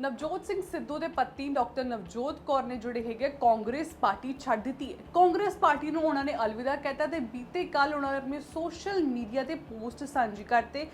ਨਵਜੋਤ ਸਿੰਘ ਸਿੱਧੂ ਦੇ ਪਤੀ ਡਾਕਟਰ ਨਵਜੋਤ ਕੌਰ ਨੇ ਜਿਹੜੇ ਹੈਗੇ ਕਾਂਗਰਸ ਪਾਰਟੀ ਛੱਡ ਦਿੱਤੀ ਹੈ। ਕਾਂਗਰਸ ਪਾਰਟੀ ਨੂੰ ਉਹਨਾਂ ਨੇ ਅਲਵਿਦਾ ਕਹਿਤਾ ਤੇ ਬੀਤੇ ਕੱਲ ਉਹਨਾਂ ਨੇ ਆਪਣੇ ਸੋਸ਼ਲ ਮੀਡੀਆ ਤੇ ਪੋਸਟ ਸਾਂਝੀ ਕਰਤੇ।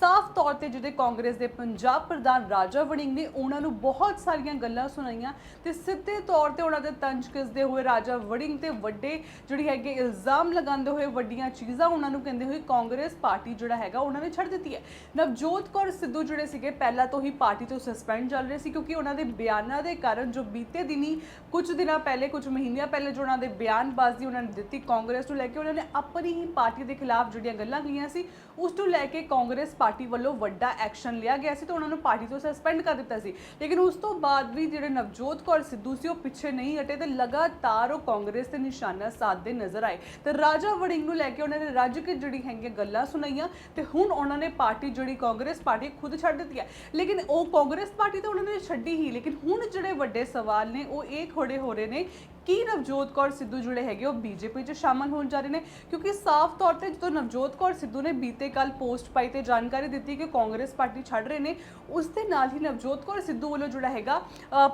ਸਾਫ਼ ਤੌਰ ਤੇ ਜਿਹੜੇ ਕਾਂਗਰਸ ਦੇ ਪੰਜਾਬ ਪ੍ਰਧਾਨ ਰਾਜਾ ਵੜਿੰਗ ਨੇ ਉਹਨਾਂ ਨੂੰ ਬਹੁਤ ਸਾਰੀਆਂ ਗੱਲਾਂ ਸੁਣਾਈਆਂ ਤੇ ਸਿੱਧੇ ਤੌਰ ਤੇ ਉਹਨਾਂ ਦੇ ਤੰਜ ਕਿਸਦੇ ਹੋਏ ਰਾਜਾ ਵੜਿੰਗ ਤੇ ਵੱਡੇ ਜਿਹੜੀ ਹੈਗੇ ਇਲਜ਼ਾਮ ਲਗਾਉਂਦੇ ਹੋਏ ਵੱਡੀਆਂ ਚੀਜ਼ਾਂ ਉਹਨਾਂ ਨੂੰ ਕਹਿੰਦੇ ਹੋਏ ਕਾਂਗਰਸ ਪਾਰਟੀ ਜਿਹੜਾ ਹੈਗਾ ਉਹਨਾਂ ਨੇ ਛੱਡ ਦਿੱਤੀ ਹੈ। ਨਵਜੋਤ ਕੌਰ ਸਿੱਧੂ ਜਿਹੜੇ ਸੀਗੇ, ਪਹਿਲਾਂ ਤੋਂ ਹੀ ਪਾਰਟੀ ਤੋਂ ਸਸਪੈਂਡ ਚੱਲ ਰਹੇ ਸੀ ਕਿਉਂਕਿ ਉਹਨਾਂ ਦੇ ਬਿਆਨਾਂ ਦੇ ਕਾਰਨ ਜੋ ਬੀਤੇ ਦਿਨੀ ਕੁਝ ਦਿਨਾਂ ਪਹਿਲੇ, ਕੁਝ ਮਹੀਨਿਆਂ ਪਹਿਲੇ ਜੋ ਉਹਨਾਂ ਦੇ ਬਿਆਨਬਾਜ਼ੀ ਉਹਨਾਂ ਨੇ ਦਿੱਤੀ ਕਾਂਗਰਸ ਨੂੰ ਲੈ ਕੇ, ਉਹਨਾਂ ਨੇ ਆਪਣੀ ਹੀ ਪਾਰਟੀ ਦੇ ਖਿਲਾਫ ਜਿਹੜੀਆਂ ਗੱਲਾਂ ਕਹੀਆਂ ਸੀ, ਉਸ ਨੂੰ ਲੈ ਕੇ ਕਾਂਗਰਸ ਪਾਰਟੀ ਵੱਲੋਂ ਵੱਡਾ ਐਕਸ਼ਨ ਲਿਆ ਗਿਆ ਸੀ ਤੇ ਉਹਨਾਂ ਨੂੰ ਪਾਰਟੀ ਤੋਂ ਸਸਪੈਂਡ ਕਰ ਦਿੱਤਾ ਸੀ। ਲੇਕਿਨ ਉਸ ਤੋਂ ਬਾਅਦ ਵੀ ਜਿਹੜੇ ਨਵਜੋਤ ਕੌਰ ਸਿੱਧੂ ਸੀ, ਉਹ ਪਿੱਛੇ ਨਹੀਂ ਹਟੇ ਤੇ ਲਗਾਤਾਰ ਉਹ ਕਾਂਗਰਸ ਤੇ ਨਿਸ਼ਾਨਾ ਸਾਧਦੇ ਨਜ਼ਰ ਆਏ। ਤੇ ਰਾਜਾ ਵੜਿੰਗ ਨੂੰ ਲੈ ਕੇ ਉਹਨਾਂ ਨੇ ਰੱਜ ਕੇ ਜਿਹੜੀ ਹੈਗੀਆਂ ਗੱਲਾਂ ਸੁਣਾਈਆਂ ਤੇ ਹੁਣ ਉਹਨਾਂ ਨੇ ਪਾਰਟੀ ਜਿਹੜੀ ਕਾਂਗਰਸ ਪਾਰਟੀ ਖੁਦ ਛੱਡ ਦਿੱਤੀ ਹੈ। ਲੇਕਿਨ ਉਹ ਕਾਂਗਰਸ ਪਾਰਟੀ ਤਾਂ ਉਹਨਾਂ ਨੇ ਛੱਡੀ ਹੀ, ਲੇਕਿਨ ਹੁਣ ਜਿਹੜੇ ਵੱਡੇ ਸਵਾਲ ਨੇ, ਉਹ ਇਹ ਖੜੇ ਹੋ ਰਹੇ ਨੇ ਕੀ ਨਵਜੋਤ ਕੌਰ ਸਿੱਧੂ ਜਿਹੜੇ ਹੈਗੇ? ਉਹ ਬੀਜੇਪੀ 'ਚ ਸ਼ਾਮਲ ਹੋਣ ਜਾ ਰਹੇ ਨੇ। ਕਿਉਂਕਿ ਸਾਫ਼ ਤੌਰ ਤੇ ਜਦੋਂ ਨਵਜੋਤ ਕੌਰ ਸਿੱਧੂ ਨੇ ਬੀਤੇ ਕੱਲ ਪੋਸਟ ਪਾਈ ਤੇ ਜਾਣਕਾਰੀ ਦਿੱਤੀ ਕਿ ਕਾਂਗਰਸ ਪਾਰਟੀ ਛੱਡ ਰਹੇ ਨੇ ਉਸ ਦੇ ਨਾਲ ਹੀ ਨਵਜੋਤ ਕੌਰ ਸਿੱਧੂ ਵੱਲੋਂ ਜਿਹੜਾ ਹੈਗਾ।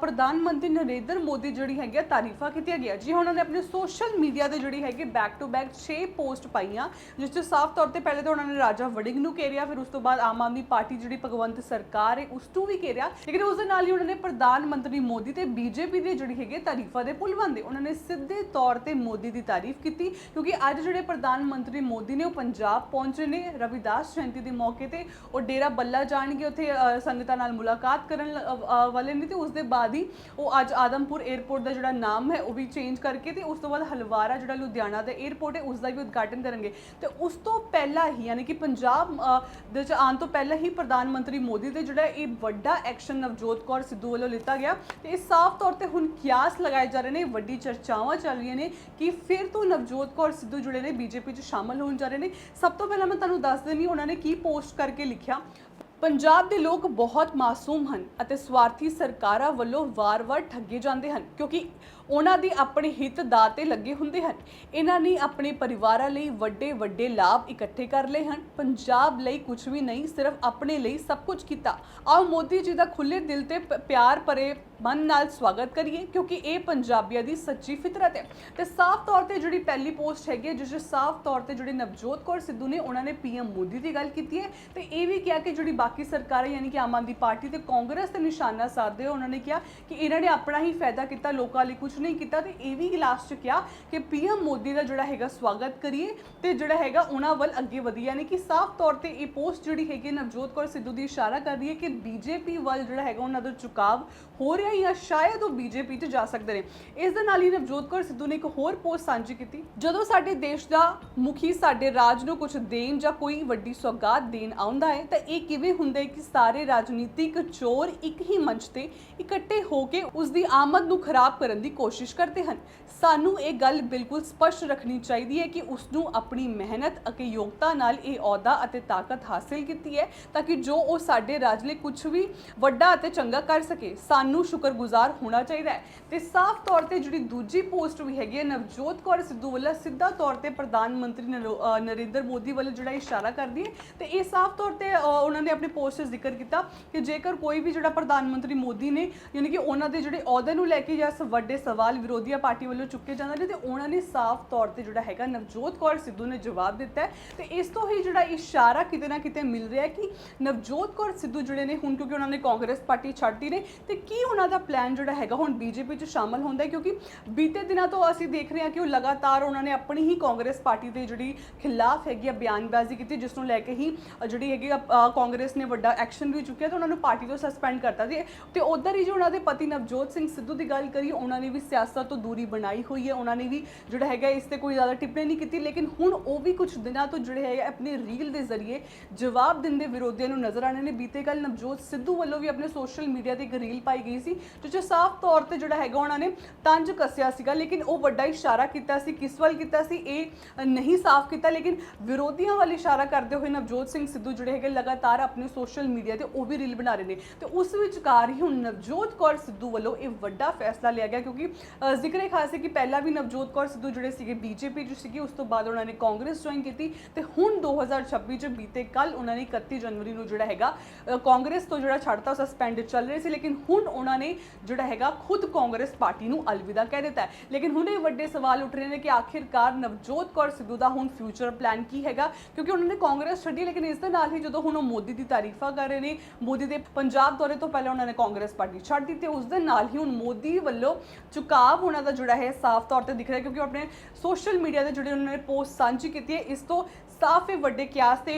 ਪ੍ਰਧਾਨ ਮੰਤਰੀ ਨਰਿੰਦਰ ਮੋਦੀ ਜਿਹੜੀ ਹੈਗੀ ਆ, ਤਾਰੀਫਾਂ ਕੀਤੀਆਂ ਗਿਆ ਜੀ ਉਹਨਾਂ ਨੇ ਆਪਣੇ ਸੋਸ਼ਲ ਮੀਡੀਆ ਤੇ ਜਿਹੜੀ ਹੈਗੀ ਬੈਕ ਟੂ ਬੈਕ 6 ਪੋਸਟ ਪਾਈਆਂ ਜਿਸ 'ਚ ਸਾਫ਼ ਤੌਰ ਤੇ ਪਹਿਲੇ ਤਾਂ ਉਹਨਾਂ ਨੇ ਰਾਜਾ ਵੜਿੰਗ ਨੂੰ ਘੇਰਿਆ ਫਿਰ ਉਸ ਤੋਂ ਬਾਅਦ ਆਮ ਆਦਮੀ ਪਾਰਟੀ ਜਿਹੜੀ ਭਗਵੰਤ ਸਰਕਾਰ ਹੈ ਉਸ ਨੂੰ ਵੀ ਘੇਰਿਆ। ਲੇਕਿਨ ਉਸ ਦੇ ਨਾਲ ਹੀ ਉਹਨਾਂ ਨੇ ਪ੍ਰਧਾਨ ਮੰਤਰੀ ਮੋਦੀ ਤੇ ਬੀਜੇਪੀ ਦੀ ਜਿਹੜੀ ਹੈਗੀ ਤਾਰੀਫਾਂ ਦੇ ਪੁੱਲ ਬੰਦੇ ਉਹਨਾਂ ਨੇ ਸਿੱਧੇ ਤੌਰ ਤੇ ਮੋਦੀ ਦੀ ਤਾਰੀਫ ਕੀਤੀ ਕਿਉਂਕਿ ਅੱਜ ਜਿਹੜੇ ਪ੍ਰਧਾਨ ਮੰਤਰੀ ਮੋਦੀ ਨੇ ਉਹ ਪੰਜਾਬ ਪਹੁੰਚੇ ਨੇ ਰਵਿਦਾਸ ਜਯੰਤੀ ਦੇ ਮੌਕੇ ਤੇ। ਉਹ ਡੇਰਾ ਬੱਲਾ ਜਾਣਗੇ, ਉੱਥੇ ਸੰਗਤਾਂ ਨਾਲ ਮੁਲਾਕਾਤ ਕਰਨ ਵਾਲੇ ਨੇ ਤੇ ਉਸ ਦੇ ਬਾਅਦ ਹੀ ਉਹ ਅੱਜ ਆਦਮਪੁਰ 에ਅਰਪੋਰਟ ਦਾ ਜਿਹੜਾ ਨਾਮ ਹੈ ਉਹ ਵੀ ਚੇਂਜ ਕਰਕੇ ਤੇ ਉਸ ਤੋਂ ਬਾਅਦ ਹਲਵਾਰਾ ਜਿਹੜਾ ਲੁਧਿਆਣਾ ਦਾ 에ਅਰਪੋਰਟ ਹੈ ਉਸ ਦਾ ਵੀ ਉਦਘਾਟਨ ਕਰਨਗੇ। ਤੇ ਉਸ ਤੋਂ ਪਹਿਲਾਂ ਹੀ ਯਾਨੀ ਕਿ ਪੰਜਾਬ ਦੇ ਚ ਆਉਣ ਤੋਂ ਪਹਿਲਾਂ ਹੀ ਪ੍ਰਧਾਨ ਮੰਤਰੀ ਮੋਦੀ ਦੇ ਜਿਹੜਾ ਇਹ ਵੱਡਾ ਐਕਸ਼ਨ ਨਵਜੋਤ ਕੌਰ ਸਿੱਧੂ ਵੱਲੋਂ ਲਿੱਤਾ ਗਿਆ। ਤੇ ਇਹ ਸਾਫ਼ ਤੌਰ ਤੇ ਹੁਣ ਕਿਆਸ ਲਗਾਏ ਜਾ ਰਹੇ ਨੇ, ਵੱਡੀ ਚਰਚਾਵਾਂ ਚੱਲ ਰਹੀਆਂ ਨੇ ਕਿ ਫਿਰ ਤੋਂ ਨਵਜੋਤ ਕੌਰ ਸਿੱਧੂ ਜੁੜੇ ਨੇ, ਬੀਜੇਪੀ 'ਚ ਸ਼ਾਮਲ ਹੋਣ ਜਾ ਰਹੇ ਨੇ। ਸਭ ਤੋਂ ਪਹਿਲਾਂ ਮੈਂ ਤੁਹਾਨੂੰ ਦੱਸ ਦਿੰਦੀ ਉਹਨਾਂ ਨੇ ਕੀ ਪੋਸਟ ਕਰਕੇ ਲਿਖਿਆ। ਪੰਜਾਬ ਦੇ ਲੋਕ ਬਹੁਤ ਮਾਸੂਮ ਹਨ ਅਤੇ ਸਵਾਰਥੀ ਸਰਕਾਰਾਂ ਵੱਲੋਂ ਵਾਰ-ਵਾਰ ਠੱਗੇ ਜਾਂਦੇ ਹਨ ਕਿਉਂਕਿ ਉਹਨਾਂ ਦੀ ਆਪਣੇ ਹਿੱਤ ਦਾ ਤੇ ਲੱਗੇ ਹੁੰਦੇ ਹਨ। ਇਹਨਾਂ ਨੇ ਆਪਣੇ ਪਰਿਵਾਰਾਂ ਲਈ ਵੱਡੇ ਵੱਡੇ ਲਾਭ ਇਕੱਠੇ ਕਰ ਲਏ ਹਨ। ਪੰਜਾਬ ਲਈ ਕੁਝ ਵੀ ਨਹੀਂ, ਸਿਰਫ ਆਪਣੇ ਲਈ ਸਭ ਕੁਝ ਕੀਤਾ। ਆਓ ਮੋਦੀ ਜੀ ਦਾ ਖੁੱਲੇ ਦਿਲ ਤੇ ਪਿਆਰ ਭਰੇ ਮਨ ਨਾਲ ਸਵਾਗਤ ਕਰੀਏ ਕਿਉਂਕਿ ਇਹ ਪੰਜਾਬੀਆਂ ਦੀ ਸੱਚੀ ਫਿਤਰਤ ਹੈ। ਤੇ ਸਾਫ਼ ਤੌਰ ਤੇ ਜਿਹੜੀ ਪਹਿਲੀ ਪੋਸਟ ਹੈਗੀ ਹੈ, ਜਿਸ 'ਚ ਸਾਫ਼ ਤੌਰ ਤੇ ਜਿਹੜੇ ਨਵਜੋਤ ਕੌਰ ਸਿੱਧੂ ਨੇ, ਉਹਨਾਂ ਨੇ ਪੀਐਮ ਮੋਦੀ ਦੀ ਗੱਲ ਕੀਤੀ ਹੈ। ਤੇ ਇਹ ਵੀ ਕਿਹਾ ਕਿ ਜਿਹੜੀ ਬਾਕੀ ਸਰਕਾਰਾਂ ਯਾਨੀ ਕਿ ਆਮ ਆਦਮੀ ਪਾਰਟੀ ਤੇ ਕਾਂਗਰਸ ਤੇ ਨਿਸ਼ਾਨਾ ਸਾਧਦੇ ਹੋਏ ਉਹਨਾਂ ਨੇ ਕਿਹਾ ਕਿ ਇਹਨਾਂ ਨੇ ਆਪਣਾ ਹੀ ਫਾਇਦਾ ਕੀਤਾ, ਲੋਕਾਂ ਲਈ ਕੁਝ ਨਹੀਂ ਕੀਤਾ ਤੇ ਇਹ ਵੀ ਲਾਸਟ 'ਚ ਕਿਹਾ ਕਿ ਪੀਐਮ ਮੋਦੀ ਦਾ ਜਿਹੜਾ ਹੈਗਾ ਸਵਾਗਤ ਕਰੀਏ ਤੇ ਜਿਹੜਾ ਹੈਗਾ ਉਹਨਾਂ ਵੱਲ ਅੱਗੇ ਵਧੀਏ। ਯਾਨੀ ਕਿ ਸਾਫ਼ ਤੌਰ ਤੇ ਇਹ ਪੋਸਟ ਜਿਹੜੀ ਹੈਗੀ ਨਵਜੋਤ ਕੌਰ ਸਿੱਧੂ ਦੀ ਇਸ਼ਾਰਾ ਕਰ ਹੈ ਕਿ ਬੀਜੇਪੀ ਵੱਲ ਜਿਹੜਾ ਹੈਗਾ ਉਹਨਾਂ ਦਾ ਝੁਕਾਵ ਹੋ ਰਿਹਾ ਜਾਂ ਸ਼ਾਇਦ ਉਹ ਬੀਜੇਪੀ 'ਚ ਜਾ ਸਕਦੇ ਨੇ। ਇਸ ਦੇ ਨਾਲ ਹੀ ਨਵਜੋਤ ਕੌਰ ਸਿੱਧੂ ਨੇ ਇੱਕ ਹੋਰ ਪੋਸਟ ਸਾਂਝੀ ਕੀਤੀ। ਜਦੋਂ ਸਾਡੇ ਦੇਸ਼ ਦਾ ਮੁਖੀ ਸਾਡੇ ਰਾਜ ਨੂੰ ਕੁਝ ਦੇਣ ਜਾਂ ਕੋਈ ਵੱਡੀ ਸੌਗਾਤ ਦੇਣ ਆਉਂਦਾ ਹੈ ਤਾਂ ਇਹ ਕਿਵੇਂ ਹੁੰਦੇ ਕਿ ਸਾਰੇ ਰਾਜਨੀਤਿਕ ਚੋਰ ਇੱਕ ਹੀ ਮੰਚ ਤੇ ਇਕੱਠੇ ਹੋ ਕੇ ਉਸ ਦੀ ਆਮਦ ਨੂੰ ਖਰਾਬ ਕਰਨ ਦੀ ਕੋਸ਼ਿਸ਼ ਕਰਦੇ ਹਨ। ਸਾਨੂੰ ਇਹ ਗੱਲ ਬਿਲਕੁਲ ਸਪਸ਼ਟ ਰੱਖਣੀ ਚਾਹੀਦੀ ਹੈ ਕਿ ਉਸ ਨੂੰ ਆਪਣੀ ਮਿਹਨਤ ਅਤੇ ਯੋਗਤਾ ਨਾਲ ਇਹ ਅਹੁਦਾ ਅਤੇ ਤਾਕਤ ਹਾਸਿਲ ਕੀਤੀ ਹੈ ਤਾਂ ਕਿ ਜੋ ਉਹ ਸਾਡੇ ਰਾਜ ਲਈ ਕੁਝ ਵੀ ਵੱਡਾ ਅਤੇ ਚੰਗਾ ਕਰ ਸਕੇ, ਸਾਨੂੰ ਸ਼ੁਕਰਗੁਜ਼ਾਰ ਹੋਣਾ ਚਾਹੀਦਾ ਹੈ। ਤੇ ਸਾਫ਼ ਤੌਰ ਤੇ ਜਿਹੜੀ ਦੂਜੀ ਪੋਸਟ ਵੀ ਹੈਗੀ ਹੈ, ਨਵਜੋਤ ਕੌਰ ਸਿੱਧੂ ਵੱਲੋਂ ਸਿੱਧਾ ਤੌਰ ਤੇ ਪ੍ਰਧਾਨ ਮੰਤਰੀ ਨਰੋ- ਨਰਿੰਦਰ ਮੋਦੀ ਵੱਲੋਂ ਜਿਹੜਾ ਇਸ਼ਾਰਾ ਕਰਦੀ ਹੈ, ਤੇ ਇਹ ਸਾਫ਼ ਤੌਰ ਤੇ ਉਹਨਾਂ ਨੇ ਆਪਣੇ ਪੋਸਟ 'ਚ ਜ਼ਿਕਰ ਕੀਤਾ ਕਿ ਜੇਕਰ ਕੋਈ ਵੀ ਜਿਹੜਾ ਪ੍ਰਧਾਨ ਮੰਤਰੀ ਮੋਦੀ ਨੇ ਯਾਨੀ ਕਿ ਉਹਨਾਂ ਦੇ ਜਿਹੜੇ ਅਹੁਦੇ ਨੂੰ ਲੈ ਕੇ ਜਾਂ ਵੱਡੇ ਸਵਾਲ ਵਿਰੋਧੀਆਂ ਪਾਰਟੀ ਵੱਲੋਂ ਚੁੱਕੇ ਜਾਂਦੇ ਨੇ ਤੇ ਉਹਨਾਂ ਨੇ ਸਾਫ਼ ਤੌਰ ਤੇ ਜਿਹੜਾ ਹੈਗਾ ਨਵਜੋਤ ਕੌਰ ਸਿੱਧੂ ਨੇ ਜਵਾਬ ਦਿੱਤਾ ਤੇ ਇਸ ਤੋਂ ਹੀ ਜਿਹੜਾ ਇਸ਼ਾਰਾ ਕਿਤੇ ਨਾ ਕਿਤੇ ਮਿਲ ਰਿਹਾ ਕਿ ਨਵਜੋਤ ਕੌਰ ਸਿੱਧੂ ਜਿਹੜੇ ਨੇ ਹੁਣ ਕਿਉਂਕਿ ਉਹਨਾਂ ਨੇ ਕਾਂਗਰਸ ਪਾਰਟੀ ਛੱਡਤੀ ਨੇ ਤੇ ਕੀ ਉਹਨਾਂ ਦਾ ਪਲਾਨ ਜਿਹੜਾ ਹੈਗਾ ਹੁਣ ਬੀਜੇਪੀ 'ਚ ਸ਼ਾਮਲ ਹੁੰਦਾ ਹੈ? ਕਿਉਂਕਿ ਬੀਤੇ ਦਿਨਾਂ ਤੋਂ ਅਸੀਂ ਦੇਖ ਰਹੇ ਹਾਂ ਕਿ ਉਹ ਲਗਾਤਾਰ ਉਹਨਾਂ ਨੇ ਆਪਣੀ ਹੀ ਕਾਂਗਰਸ ਪਾਰਟੀ ਦੇ ਜਿਹੜੀ ਖਿਲਾਫ ਹੈਗੀ ਆ ਬਿਆਨਬਾਜ਼ੀ ਕੀਤੀ ਜਿਸ ਨੂੰ ਲੈ ਕੇ ਹੀ ਜਿਹੜੀ ਹੈਗੀ ਆ, ਕਾਂਗਰਸ ਨੇ ਵੱਡਾ ਐਕਸ਼ਨ ਵੀ ਚੁੱਕਿਆ ਤੇ ਉਹਨਾਂ ਨੂੰ ਪਾਰਟੀ ਤੋਂ ਸਸਪੈਂਡ ਕਰਤਾ ਸੀ। ਤੇ ਉਧਰ ਹੀ ਜੋ ਉਹਨਾਂ ਦੇ ਪਤੀ ਨਵਜੋਤ ਸਿੰਘ ਸਿੱਧੂ ਦੀ ਗੱਲ ਕਰੀ ਉਹਨਾਂ ਨੇ ਵੀ ਸਿਆਸਤ ਤੋਂ ਦੂਰੀ ਬਣਾਈ ਹੋਈ ਹੈ। ਉਹਨਾਂ ਨੇ ਵੀ ਜਿਹੜਾ ਹੈਗਾ ਇਸ ਤੇ ਕੋਈ ਜ਼ਿਆਦਾ ਟਿੱਪਣੀ ਨਹੀਂ ਕੀਤੀ, ਲੇਕਿਨ ਹੁਣ ਉਹ ਵੀ ਕੁਝ ਦਿਨਾਂ ਤੋਂ ਜਿਹੜੇ ਹੈਗੇ ਆਪਣੇ ਰੀਲ ਦੇ ਜ਼ਰੀਏ ਜਵਾਬ ਦਿੰਦੇ ਵਿਰੋਧੀਆਂ ਨੂੰ ਨਜ਼ਰ ਆਣੇ ਨੇ। ਬੀਤੇ ਕੱਲ ਨਵਜੋਤ ਸਿੱਧੂ ਵੱਲੋਂ ਵੀ ਆਪਣੇ ਸੋਸ਼ਲ ਮੀਡੀਆ ਤੇ ਇੱਕ ਰੀਲ ਪਾਈ ਗਈ ਸੀ ਜਿਸ ਸਾਫ਼ ਤੌਰ ਤੇ ਜਿਹੜਾ ਹੈਗਾ ਉਹਨਾਂ ਨੇ ਤੰਜ ਕੱਸਿਆ ਸੀਗਾ, ਲੇਕਿਨ ਉਹ ਵੱਡਾ ਇਸ਼ਾਰਾ ਕੀਤਾ ਸੀ, ਕਿਸ ਵੱਲ ਕੀਤਾ ਸੀ, ਇਹ ਨਹੀਂ ਸਾਫ਼ ਕੀਤਾ। ਲੇਕਿਨ ਵਿਰੋਧੀਆਂ ਵੱਲ ਇਸ਼ਾਰਾ ਕਰਦੇ ਹੋਏ ਨਵਜੋਤ ਸਿੰਘ ਸਿੱਧੂ ਜਿਹੜੇ ਹੈਗੇ ਲਗਾਤਾਰ ਆਪਣੇ ਸੋਸ਼ਲ ਮੀਡੀਆ ਤੇ ਉਹ ਵੀ ਰੀਲ ਬਣਾ ਰਹੇ ਨੇ। ਤੇ ਉਸ ਵਿਚਕਾਰ ਹੀ ਹੁਣ ਨਵਜੋਤ ਕੌਰ ਸਿੱਧੂ ਵੱਲੋਂ ਇਹ ਵੱਡਾ ਫੈਸਲਾ ਲਿਆ ਗਿਆ ਕਿਉਂਕਿ ਅ, ਜ਼ਿਕਰ ਇਹ ਖਾਸ ਹੈ ਕਿ ਪਹਿਲਾਂ ਵੀ ਨਵਜੋਤ ਕੌਰ ਸਿੱਧੂ ਜਿਹੜੇ ਸੀਗੇ ਬੀਜੇਪੀ ਚ ਸੀਗੇ ਉਸ ਤੋਂ ਬਾਅਦ ਉਹਨਾਂ ਨੇ ਕਾਂਗਰਸ ਜੁਆਇਨ ਕੀਤੀ ਤੇ ਹੁਣ 2026 ਚ ਬੀਤੇ ਕੱਲ ਉਹਨਾਂ ਨੇ 31 ਜਨਵਰੀ ਨੂੰ ਜਿਹੜਾ ਹੈਗਾ ਕਾਂਗਰਸ ਤੋਂ ਜਿਹੜਾ ਛੱਡਤਾ ਸਸਪੈਂਡ ਚੱਲ ਰਹੇ ਸੀ ਲੇਕਿਨ ਹੁਣ ਉਹਨਾਂ ਨੇ ਜਿਹੜਾ ਹੈਗਾ ਖੁਦ ਕਾਂਗਰਸ ਪਾਰਟੀ ਨੂੰ ਅਲਵਿਦਾ ਕਹਿ ਦਿੱਤਾ ਹੈ। ਲੇਕਿਨ ਹੁਣ ਇਹ ਵੱਡੇ ਸਵਾਲ ਉੱਠ ਰਹੇ ਨੇ ਕਿ ਆਖਿਰਕਾਰ ਨਵਜੋਤ ਕੌਰ ਸਿੱਧੂ ਦਾ ਹੁਣ ਫਿਊਚਰ ਪਲਾਨ ਕੀ ਹੈਗਾ? ਕਿਉਂਕਿ ਉਹਨਾਂ ਨੇ ਕਾਂਗਰਸ ਛੱਡੀ ਲੇਕਿਨ ਇਸ ਦੇ ਨਾਲ ਹੀ ਜਦੋਂ ਹੁਣ ਉਹ ਮੋਦੀ ਦੀ ਤਾਰੀਫਾਂ ਕਰ ਰਹੇ ਨੇ। ਮੋਦੀ ਦੇ ਪੰਜਾਬ ਦੌਰੇ ਤੋਂ ਪਹਿਲਾਂ ਉਹਨਾਂ ਨੇ ਕਾਂਗਰਸ ਪਾਰਟੀ ਛੱਡ ਦਿੱਤੀ ਤੇ ਉਸ ਦੇ ਨਾਲ ਹੀ ਹੁਣ ਮੋਦੀ ਵੱਲੋਂ ਝੁਕਾਵ ਉਹਨਾਂ ਦਾ ਜਿਹੜਾ ਹੈ ਸਾਫ਼ ਤੌਰ ਤੇ ਦਿਖ ਰਿਹਾ ਕਿਉਂਕਿ ਆਪਣੇ ਸੋਸ਼ਲ ਮੀਡੀਆ ਤੇ ਜਿਹੜੇ ਉਹਨਾਂ ਨੇ ਪੋਸਟ ਸਾਂਝੀ ਕੀਤੀ ਹੈ, ਇਸ ਤੋਂ ਸਾਫ਼ ਵੱਡੇ ਕਿਆਸ ਤੇ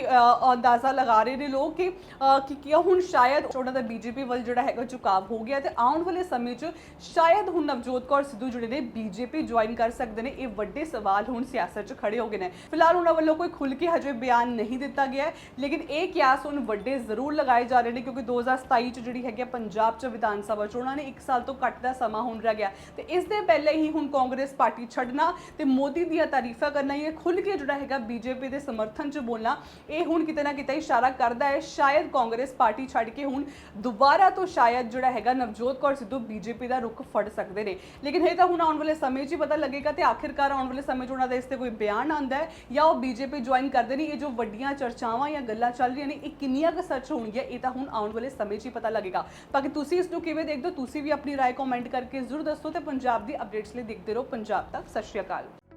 ਅੰਦਾਜ਼ਾ ਲਗਾ ਰਹੇ ਨੇ ਲੋਕ ਕਿ ਅ, ਕਿ ਕੀ ਹੁਣ ਸ਼ਾਇਦ ਉਹਨਾਂ ਦਾ ਬੀਜੇਪੀ ਵੱਲ ਜਿਹੜਾ ਹੈਗਾ ਝੁਕਾਵ ਹੋ ਗਿਆ ਤੇ ਆਉਣ ਵਾਲੇ ਸਮੇਂ 'ਚ ਸ਼ਾਇਦ ਹੁਣ ਨਵਜੋਤ ਕੌਰ ਸਿੱਧੂ ਜਿਹੜੇ ਨੇ ਬੀਜੇਪੀ ਜੁਆਇਨ ਕਰ ਸਕਦੇ ਨੇ। ਇਹ ਵੱਡੇ ਸਵਾਲ ਹੁਣ ਸਿਆਸਤ 'ਚ ਖੜੇ ਹੋ ਗਏ ਨੇ। ਫਿਲਹਾਲ ਉਹਨਾਂ ਵੱਲੋਂ ਕੋਈ ਖੁੱਲ ਕੇ ਹਜੇ ਬਿਆਨ ਨਹੀਂ ਦਿੱਤਾ ਗਿਆ ਲੇਕਿਨ ਇਹ ਕਿਆਸ ਹੁਣ ਵੱਡੇ ਜ਼ਰੂਰ ਲਗਾਏ ਜਾ ਰਹੇ ਨੇ ਕਿਉਂਕਿ 2027 'ਚ ਜਿਹੜੀ ਹੈਗੀ ਹੈ ਪੰਜਾਬ 'ਚ ਵਿਧਾਨ ਸਭਾ ਚੋਣਾਂ ਨੇ 1 ਸਾਲ ਤੋਂ ਘੱਟ ਦਾ ਸਮਾਂ ਹੁਣ ਰਹਿ ਗਿਆ। ਤੇ ਇਸ ਦੇ ਪਹਿਲੇ ਹੀ ਹੁਣ ਕਾਂਗਰਸ ਪਾਰਟੀ ਛੱਡਣਾ ਤੇ ਮੋਦੀ ਦੀਆਂ ਤਾਰੀਫਾਂ ਕਰਨਾ ਇਹ ਖੁੱਲ ਕੇ ਜਿਹੜਾ ਹੈਗਾ ਬੀਜੇਪੀ ਦੇ ਸਮਰਥਨ 'ਚ ਬੋਲਣਾ ਇਹ ਹੁਣ ਕਿਤੇ ਨਾ ਕਿਤੇ ਇਸ਼ਾਰਾ ਕਰਦਾ ਹੈ ਸ਼ਾਇਦ ਕਾਂਗਰਸ ਪਾਰਟੀ ਛੱਡ ਕੇ ਹੁਣ ਦੁਬਾਰਾ ਤੋਂ ਸ਼ਾਇਦ ਜਿਹੜਾ ਹੈਗਾ ਨਵਜੋਤ ਕੌਰ ਸਿੱਧੂ ਬੀਜੇਪੀ ਦਾ ਰੁਖ ਫੜ ਸਕਦੇ ਨੇ ਲੇਕਿਨ ਇਹ ਤਾਂ ਹੁਣ ਆਉਣ ਵਾਲੇ ਸਮੇਂ 'ਚ ਹੀ ਪਤਾ ਲੱਗੇਗਾ ਤੇ ਆਖਿਰਕਾਰ ਆਉਣ ਵਾਲੇ ਸਮੇਂ 'ਚ ਉਹਨਾਂ ਦਾ ਇਸ ਤੇ ਕੋਈ ਬਿਆਨ ਆਂਦਾ ਹੈ ਜਾਂ ਉਹ ਬੀਜੇਪੀ ਜੁਆਇਨ ਕਰਦੇ ਨੇ ਇਹ ਜੋ ਵੱਡੀਆਂ ਚਰਚਾਵਾਂ ਜਾਂ ਗੱਲਾਂ ਚੱਲ ਰਹੀਆਂ ਨੇ ਇਹ ਕਿੰਨੀਆਂ ਕੁ ਸੱਚ ਹੋਣਗੀਆਂ ਇਹ ਤਾਂ ਹੁਣ ਆਉਣ ਵਾਲੇ ਸਮੇਂ 'ਚ ਹੀ ਪਤਾ ਲੱਗੇਗਾ ਬਾਕੀ ਤੁਸੀਂ ਇਸ ਨੂੰ ਕਿਵੇਂ ਦੇਖਦੇ ਹੋ ਤੁਸੀਂ ਵੀ ਆਪਣੀ رائے ਕਮੈਂਟ ਕਰਕੇ ਜ਼ਰੂਰ ਦੱਸੋ ਤੇ ਪੰਜਾਬ ਦੀ ਅਪਡੇਟਸ ਲਈ ਦੇਖਦੇ ਰਹੋ ਪੰਜਾਬ ਤੱਕ ਸਤਿ ਸ਼੍ਰੀ ਅਕਾਲ